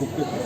Koklet bir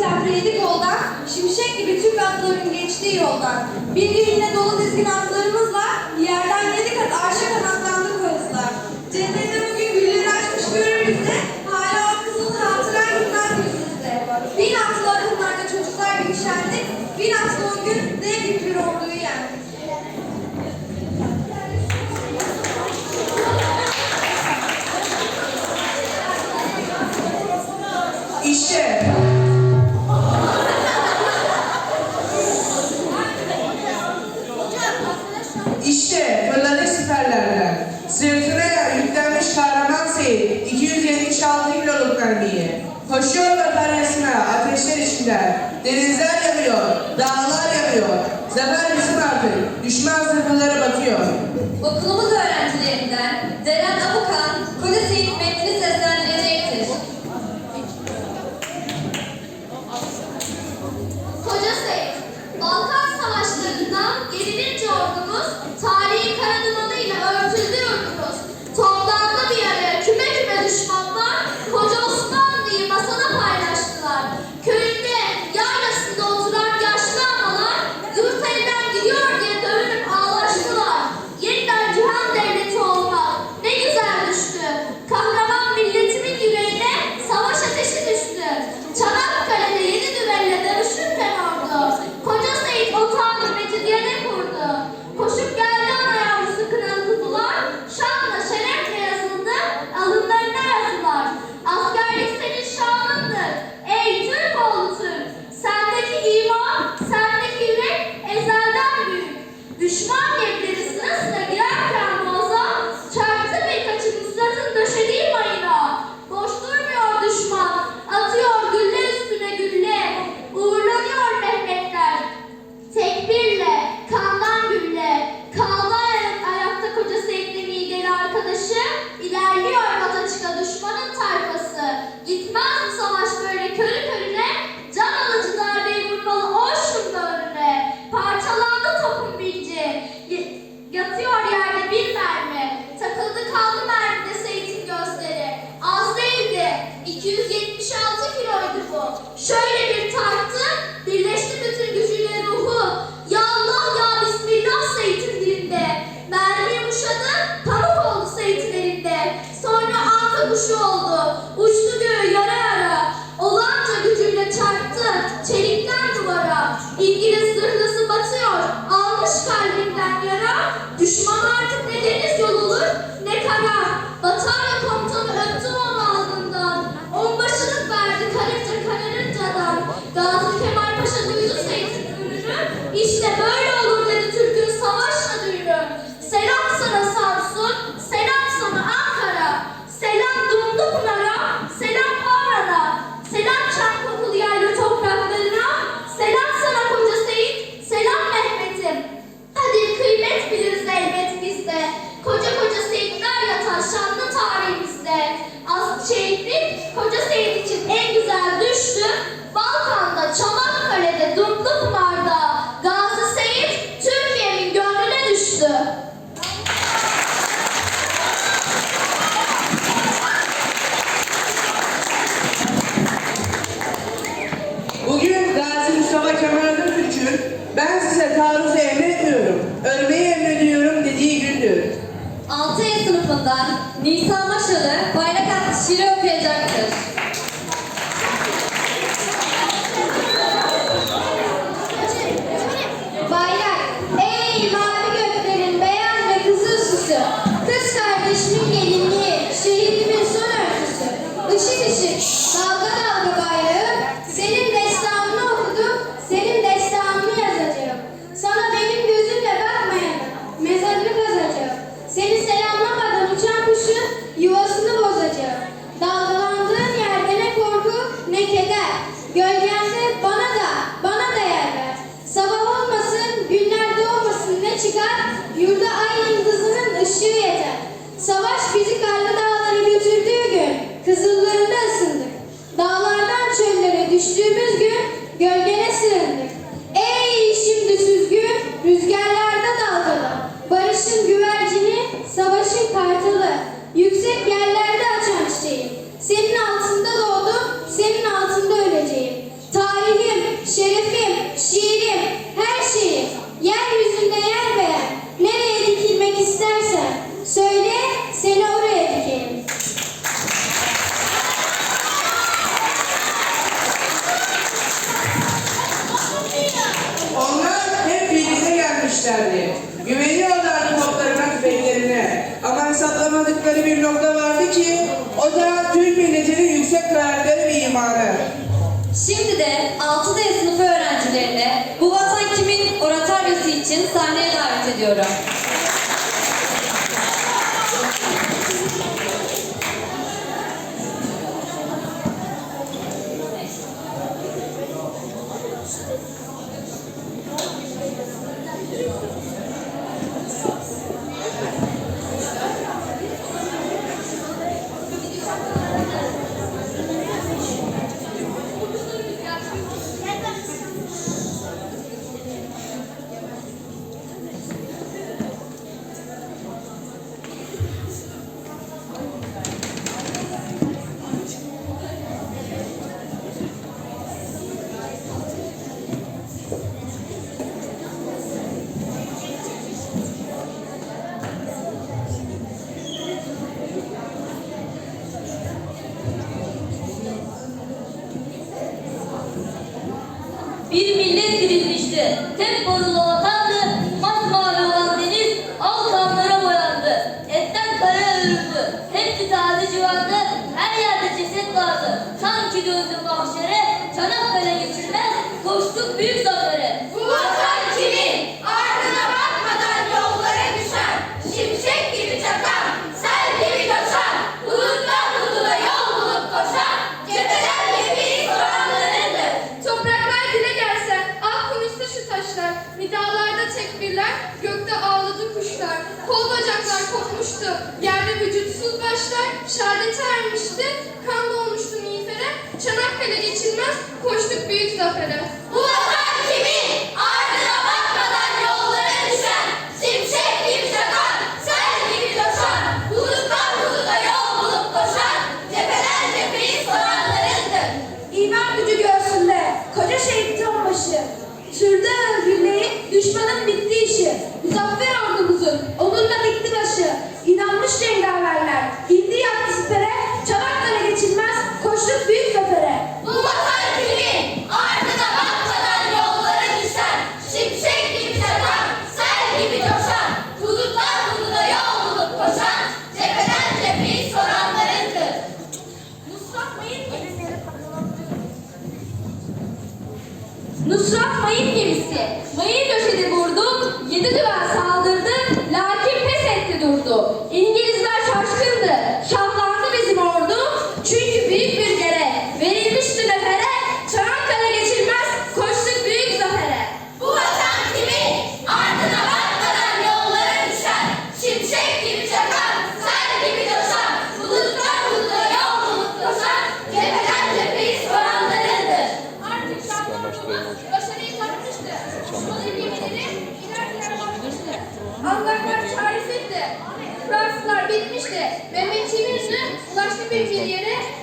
santriyeli goldan, şimşek gibi Türk atların geçtiği yoldan, birbirine dolu dizgin atlarımızla yerden yedi kat arşa kanatlandık o hızlar. Cennette bugün gülleri açmış görür bizi, hala o kızıldır hatıra günler yüzümüzde. Bin atlı akımlarda çocuklar bir işendik, bin atlı Sırayla yüklenmiş Kahramanseyi 276 kiloluk mermiyi. Koşuyor ve bataryasına ateşler içinden. Denizler yanıyor, dağlar yanıyor. Zafer bizim artık. Düşman zırhlılara bakıyor. Okulumuz öğrencilerinden Deren Abukan kuşu oldu. Uçtu göğü yara yara. Olanca gücüyle çarptı. Çelikten duvara. İngiliz zırhlısı batıyor. Almış kalbinden yara. Düşman artık 6. sınıfından Nisa Maşalı bayrak şiiri okuyacaktır. Türkiye'de 6D e sınıfı bu vatan kimin orataryosu için sahneye davet ediyorum. morul olan kandı, masmavi deniz al kanlara. Etten kara örüldü, hepsi taze civandı, her yerde ceset vardı. Sanki döndü mahşere, Çanakkale geçirmez, koştuk büyük zafere. olmuştu. Yerde vücutsuz başlar, şehadete ermişti. Kan dolmuştu miğfere. Çanakkale geçilmez, koştuk büyük zafere. Nusrat Mayıp gemisi. Mayıp döşedi vurduk, yedi düven sağladı.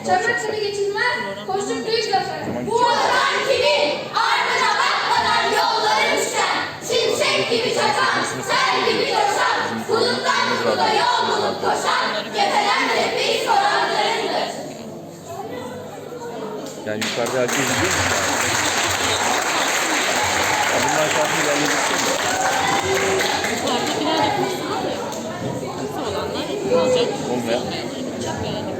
Çanak sını geçilmez, koştuk büyük zafer. Bu vatan kimin? Ardına bakmadan yolları düşen, şimşek gibi çakan, sel gibi coşan, buluttan buluta yol bulup koşan, gepelen tepeyi soranlarındır. Yani yukarıda herkes biliyor mu? Bunlar şarkı geldi. Yukarıdakiler de kursu var ya. Kursu olanlar olacak. Olmayan. Çok beğendim.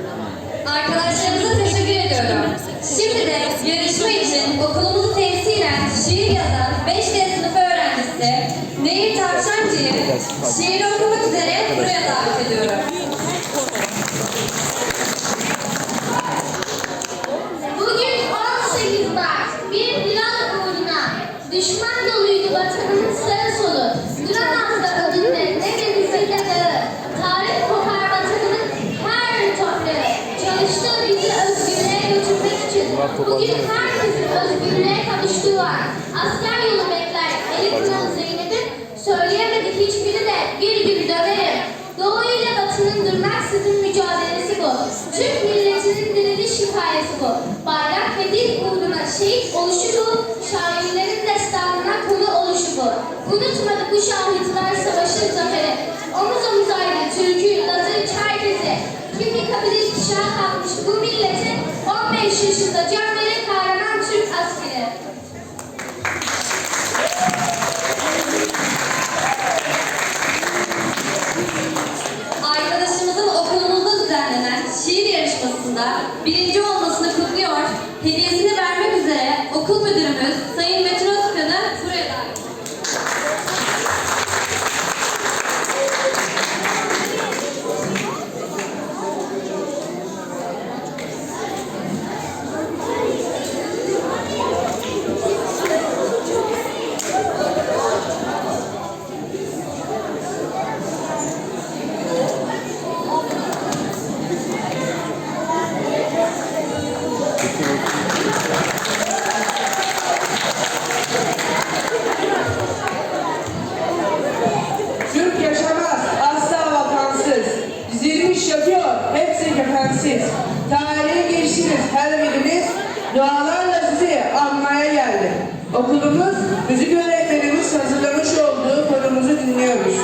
Arkadaşlarımıza teşekkür ediyorum. Şimdi de yarışma için okulumuzu temsilen şiir yazan 5D sınıfı öğrencisi Nehir Tavşancı'yı şiir okumak üzere buraya davet ediyorum. Bugün 18 Mart, bir plan uğruna. Düşman doluydu vatanımın sağı solu. Duramazdı Bugün herkesin özgürlüğe kavuştuğu an. Asker yolu bekler, eli kınalı Zeynep'in. Söyleyemedik hiçbiri de bir gün döverim. Doğu ile batının durmaksızın mücadelesi bu. Türk milletinin diriliş hikayesi bu. Bayrak ve dil uğruna şehit oluşu bu. Şairlerin destanına konu oluşu bu. Unutmadık bu şahitler savaşın zaferi. Omuz omuzaydı Türk'ü, Laz'ı, Çerkez'i. Kimi kabile kişa Biju geçiririz. Tarihe geçtiniz her biriniz. Dualarla sizi anmaya geldi. Okulumuz, müzik öğretmenimiz hazırlamış olduğu konumuzu dinliyoruz.